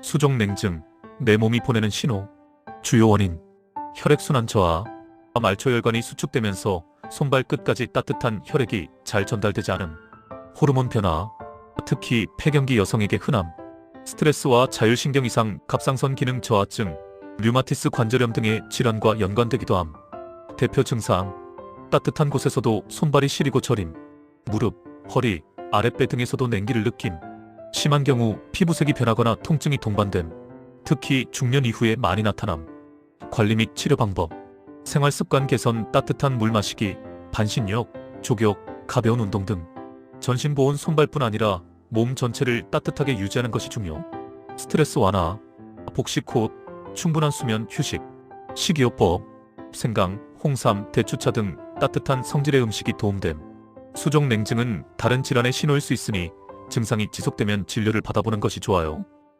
수족 냉증, 내 몸이 보내는 신호. 주요 원인. 혈액순환 저하. 말초혈관이 수축되면서 손발 끝까지 따뜻한 혈액이 잘 전달되지 않음. 호르몬 변화. 특히 폐경기 여성에게 흔함. 스트레스와 자율신경 이상, 갑상선 기능 저하증, 류마티스 관절염 등의 질환과 연관되기도 함. 대표 증상. 따뜻한 곳에서도 손발이 시리고 저림. 무릎, 허리, 아랫배 등에서도 냉기를 느낌. 심한 경우 피부색이 변하거나 통증이 동반됨. 특히 중년 이후에 많이 나타남. 관리 및 치료 방법. 생활 습관 개선, 따뜻한 물 마시기, 반신욕, 족욕, 가벼운 운동 등. 전신 보온 손발뿐 아니라 몸 전체를 따뜻하게 유지하는 것이 중요. 스트레스 완화, 복식 호흡, 충분한 수면, 휴식, 식이요법, 생강, 홍삼, 대추차 등 따뜻한 성질의 음식이 도움됨. 수족 냉증은 다른 질환의 신호일 수 있으니 증상이 지속되면 진료를 받아보는 것이 좋아요.